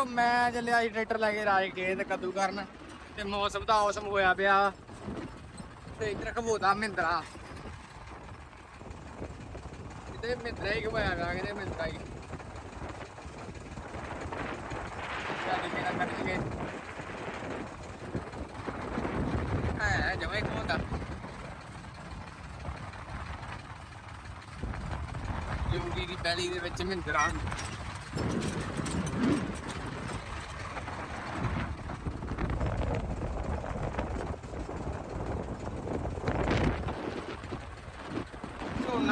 ਮਿੱਤਰੋ ਮੈਂ ਚੱਲਿਆ ਸੀ ਟਰੈਕਟਰ ਲੈ ਕੇ ਰਾਜ ਗਏ ਤੇ ਕੱਦੂ ਕਰਨ ਤੇ ਮੌਸਮ ਦਾ ਔਸਮ ਹੋਇਆ ਪਿਆ। ਤੇ ਇੱਧਰ ਖਬੋਦਾ ਮਹਿੰਦਰਾ ਕਿਤੇ ਮਹਿੰਦਰਾ ਹੀ ਘਵਾਇਆ ਪਿਆ ਕਿਤੇ ਮਹਿੰਦਰਾ ਹੀ। ਚੱਲ ਕੇ ਨਾ ਕੱਢ ਕੇ ਹੈ ਜਮੇ ਘਵਾਉਂਦਾ ਯੂਡੀ ਦੀ ਪੈਲੀ ਦੇ ਵਿੱਚ ਮਹਿੰਦਰਾ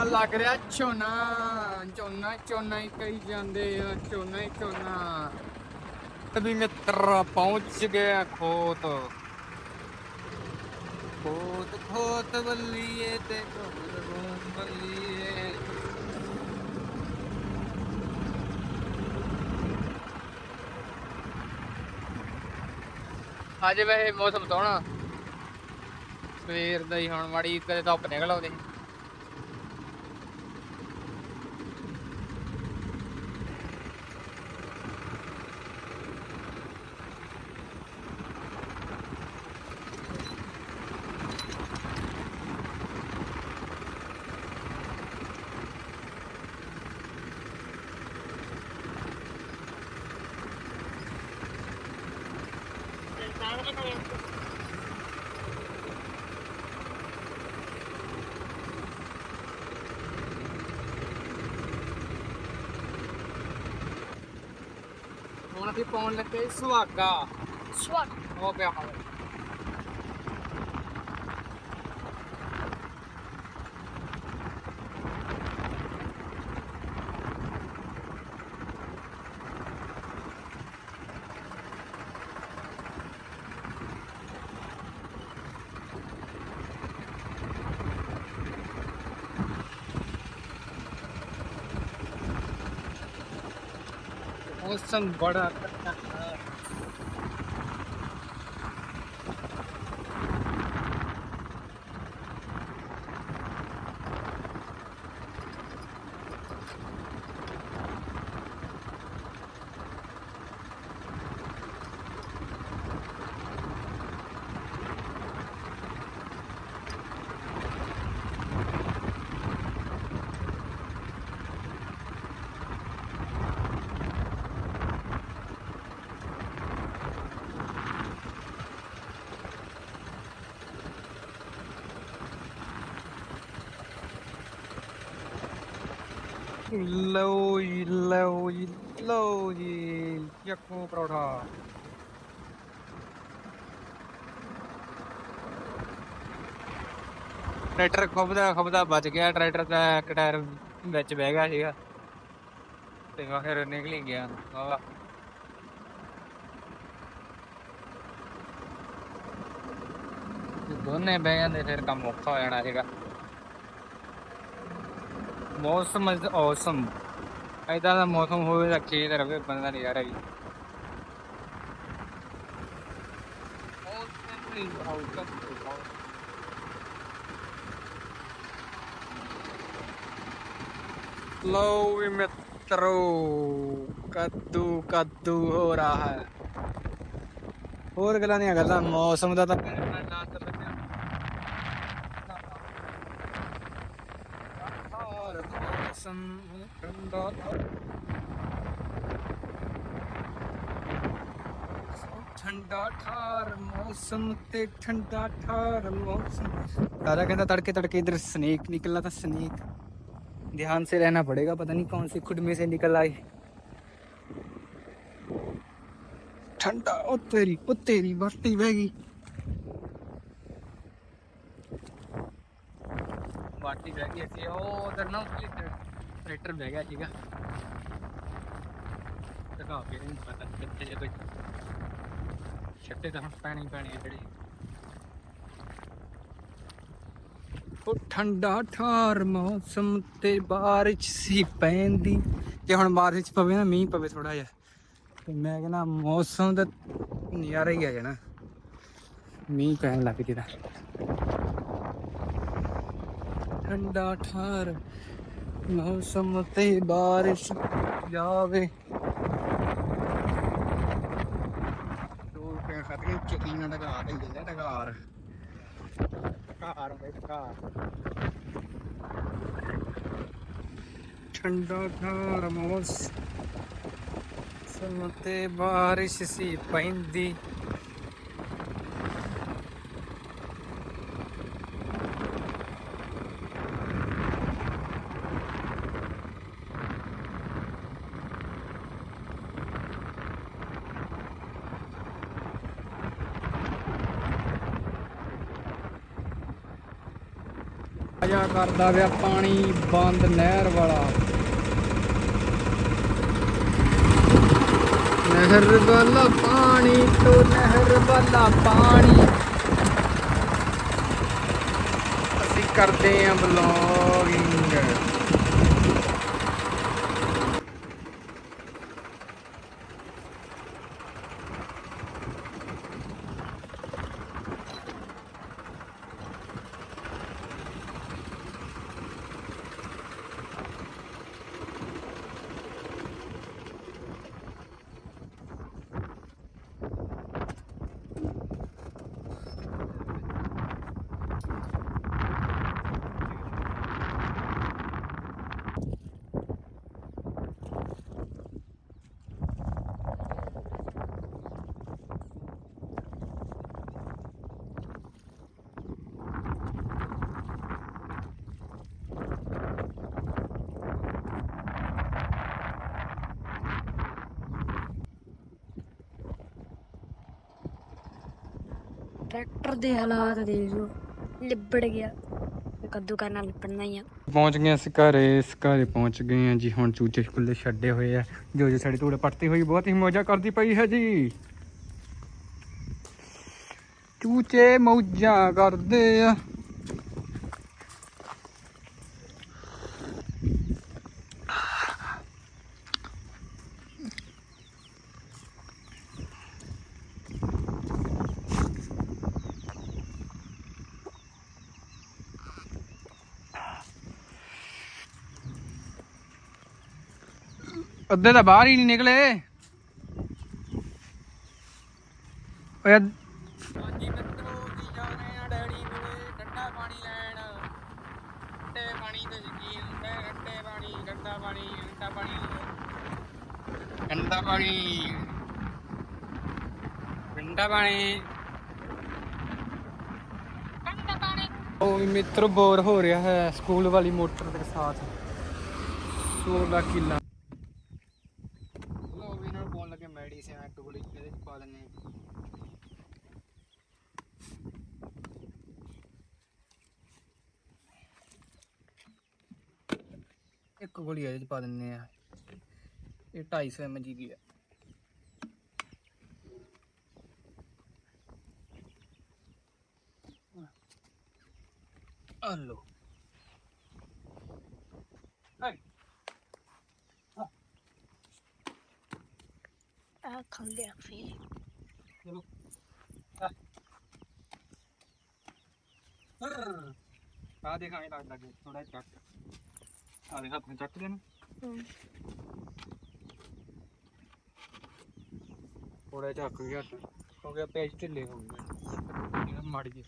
ਝੋਨਾ ਲੱਗ ਰਿਹਾ ਝੋਨਾ ਝੋਨਾ ਝੋਨਾ ਹੀ ਕਹੀ ਜਾਂਦੇ ਆ, ਝੋਨਾ ਹੀ ਝੋਨਾ। ਤभी ਮਿੱਤਰ ਪਹੁੰਚ ਗਿਆ ਖੋਤ। ਖੋਤ ਖੋਤ ਬੱਲੀਏ ਤੇ ਖੋਤ ਬੱਲੀਏ ਅੱਜ ਵੈਸੇ ਮੌਸਮ ਸੋਹਣਾ। ਸਵੇਰ ਦਾ ਹੀ ਹੁਣ ਮਾੜੀ ਕਦੇ ਧੁੱਪ ਨਿਕਲ ਆਉਂਦੀ। ਹੁਣ ਅਸੀਂ ਪਾਉਣ ਲੱਗੇ ਸੁਹਾਗਾ Swag. ਹੋ ਪਿਆ ਹਾਲ পশ্চিম বর্ডার ਲਓ ਜੀ ਲਓ ਜੀ ਲਓ ਜੀ ਯਕੋ ਪਰੌਠਾ। ਟਰੈਕਟਰ ਖੁੱਬਦਾ ਖੁੱਬਦਾ ਬਚ ਗਿਆ। ਟਰੈਕਟਰ ਦਾ ਇੱਕ ਟਾਇਰ ਵਿੱਚ ਬਹਿ ਗਿਆ ਸੀਗਾ। ਤੇ ਮੈਂ ਫਿਰ ਨਿਕਲ ਹੀ ਗਿਆ। ਵਾਹ। ਦੋਨੇ ਬਹਿ ਜਾਂਦੇ, ਫਿਰ ਕੰਮ ਔਖਾ ਹੋ ਜਾਣਾ ਸੀਗਾ। ਮੌਸਮ ਇਜ਼ ਔਸਮ। ਐਦਾਂ ਦਾ ਮੌਸਮ ਹੋਵੇ ਤਾਂ ਖੇਤ ਰਵੇ, ਬੰਦਾ ਨਜ਼ਾਰਾ ਵੀ। ਲੋ ਵੀ ਮਿੱਤਰੋ ਕੱਦੂ ਕੱਦੂ ਹੋ ਰਹਾ ਹੈ। ਹੋਰ ਗੱਲਾਂ ਨਹੀਂ ਗੱਲਾਂ, ਮੌਸਮ ਦਾ ਤਾਂ ਮੌਸਮ ਠੰਡਾ ਠੰਡਾ ਠਾਰ ਮੌਸਮ ਤੇ ਠੰਡਾ ਠਾਰ ਮੌਸਮ ਤਾਰਾ कहता तड़के तड़के इधर स्नेक निकला था स्नेक ध्यान से रहना पड़ेगा पता नहीं कौन सी खुड में से निकल आई ठंडा ओ तेरी ओ तेरी बस्ती बह गई ਬਾਟੀ ਬਹਿ ਗਈ ਸੀ ਉਹ ਉਧਰ ਨਾ ਟਰੈਕਟਰ ਬਹਿ ਗਿਆ ਸੀਗਾ। ਟਕਾ ਕੇ ਨਹੀਂ ਪਤਾ ਕਿੱਥੇ ਜੇ ਕੋਈ। ਛੱਟੇ ਤਾਂ ਹੁਣ ਪੈਣੀ ਪੈਣੀ ਜਿਹੜੀ। ਉਹ ਠੰਡਾ ਠਾਰ ਮੌਸਮ ਤੇ ਬਾਰਿਸ਼ ਸੀ ਪੈਂਦੀ। ਜੇ ਹੁਣ ਬਾਰਿਸ਼ ਪਵੇ ਨਾ, ਮੀਂਹ ਪਵੇ ਥੋੜਾ ਜਿਹਾ। ਤੇ ਮੈਂ ਕਹਿੰਦਾ ਮੌਸਮ ਦਾ ਨਜ਼ਾਰਾ ਹੀ ਆ ਜਾਣਾ। ਮੀਂਹ ਪੈਣ ਲੱਗ ਜੇਦਾ ਠੰਡਾ ਠਾਰ ਮੌਸਮ ਤੇ ਬਾਰਿਸ਼ ਜਾਵੇ। ਦੋ ਰੁਪਏ ਖੱਟ ਕੇ ਚਕੀਆਂ ਦਾ ਘਾਰ ਹੀ ਜਾਂਦਾ ਟਕਾਰ। ਘਾਰ ਵੇ ਘਾਰ ਠੰਡਾ ਘਾਰ ਮੌਸਮ ਤੇ ਬਾਰਿਸ਼ ਸੀ ਪੈਂਦੀ। ਆਇਆ ਕਰਦਾ ਵਿਆ ਪਾਣੀ ਬੰਦ ਨਹਿਰ ਵਾਲਾ। ਨਹਿਰ ਵਾਲਾ ਪਾਣੀ ਤੋਂ ਨਹਿਰ ਵਾਲਾ ਪਾਣੀ। ਅਸੀਂ ਕਰਦੇ ਆਂ ਬਲੌਗਿੰਗ ਟਰੈਕਟਰ ਦੇ ਹਾਲਾਤ ਦੇਖ ਲਓ, ਲਿਬੜ ਗਿਆ। ਕੱਦੂ ਕਰਨਾ ਲਿਪੜਨਾ ਹੀ ਆ। ਪਹੁੰਚ ਗਏ ਅਸੀਂ ਘਰੇ, ਇਸ ਘਰੇ ਪਹੁੰਚ ਗਏ ਆ ਜੀ। ਹੁਣ ਚੂਚੇ ਖੁੱਲੇ ਛੱਡੇ ਹੋਏ ਆ। ਜੋ ਜੋ ਸਾਡੀ ਧੂੜ ਪੱਟਦੀ ਹੋਈ, ਬਹੁਤ ਹੀ ਮੌਜਾ ਕਰਦੀ ਪਈ ਹੈ ਜੀ। ਚੂਚੇ ਮੌਜਾਂ ਕਰਦੇ ਆ। ਅੱਧੇ ਤਾਂ ਬਾਹਰ ਹੀ ਨਹੀਂ ਨਿਕਲੇ। ਓਏ ਹਾਂਜੀ ਮਿੱਤਰੋ ਕੀ ਜਾ ਰਹੇ ਆ ਡੈਡੀ ਕੋਲੇ ਠੰਡਾ ਪਾਣੀ ਲੈਣ। ਠੰਡੇ ਪਾਣੀ ਤੇ ਯਕੀਨ ਹੁੰਦਾ ਹੈ, ਠੰਡੇ ਪਾਣੀ ਠੰਡਾ ਪਾਣੀ। ਠੰਡਾ ਪਾਣੀ। ਠੰਡਾ ਪਾਣੀ। ਠੰਡਾ ਪਾਣੀ। ਉਹ ਵੀ ਮਿੱਤਰ ਬੋਰ ਹੋ ਰਿਹਾ ਹੈ ਸਕੂਲ ਵਾਲੀ ਮੋਟਰ ਦੇ ਸਾਥ। 16 ਕਿੱਲਾ ਲੋ ਵੀ ਇਹਨਾਂ ਨੂੰ ਪਾਉਣ ਲੱਗੇ ਮੈਡੀਸਿਨ ਇੱਕ ਗੋਲੀ ਇਹਦੇ ਚ ਪਾ ਦਿੰਨੇ ਗੋਲੀ ਇਹਦੇ ਚ ਪਾ ਦਿੰਨੇ ਆ। ਇਹ 250 mg ਦੀ ਆ। ਲੋ ਹਾਈ ਆ ਖੰਦੇ ਆ ਫੇਰ ਚਲੋ। ਆ ਦੇਖ ਐਂ ਲੱਗਦਾ ਕਿ ਥੋੜਾ ਚੱਕ। ਆ ਦੇਖ ਹੱਥ ਨਾਲ ਚੱਕ ਦੇਣਾ ਥੋੜਾ ਚੱਕ ਗਿਆ ਹੋ ਗਿਆ ਪੈਜ ਢਿੱਲੇ ਹੋ ਗਏ ਮਾੜੀ ਜੀ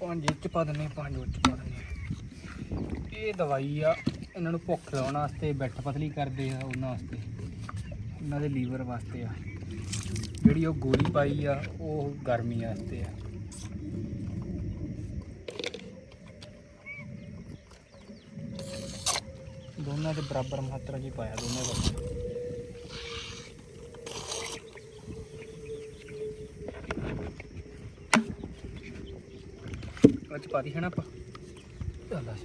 ਪੰਜ ਚ ਪਾ ਦਿੰਨੇ ਪੰਜ ਚ ਪਾ ਦਿੰਨੇ ਇਹ ਦਵਾਈ ਆ ਇਹਨਾਂ ਨੂੰ ਭੁੱਖ ਲਾਉਣ ਵਾਸਤੇ, ਬੈਠ ਪਤਲੀ ਕਰਦੇ ਆ ਉਹਨਾਂ ਵਾਸਤੇ ਉਹਨਾਂ ਦੇ ਲੀਵਰ ਵਾਸਤੇ ਆ। ਜਿਹੜੀ ਉਹ ਗੋਲੀ ਪਾਈ ਆ, ਉਹ ਗਰਮੀ ਵਾਸਤੇ ਆ। ਦੋਨਾਂ ਦੇ ਬਰਾਬਰ ਮਾਤਰਾ ਜੀ ਪਾਇਆ ਦੋਨਾਂ ਦਾ। ਅੱਜ ਪਾਦੀ ਹੈ ਨਾ ਆਪਾਂ? ਚੱਲ ਆ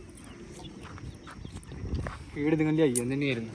കീട് നിങ്ങൾ അയ്യം തന്നെയായിരുന്നു.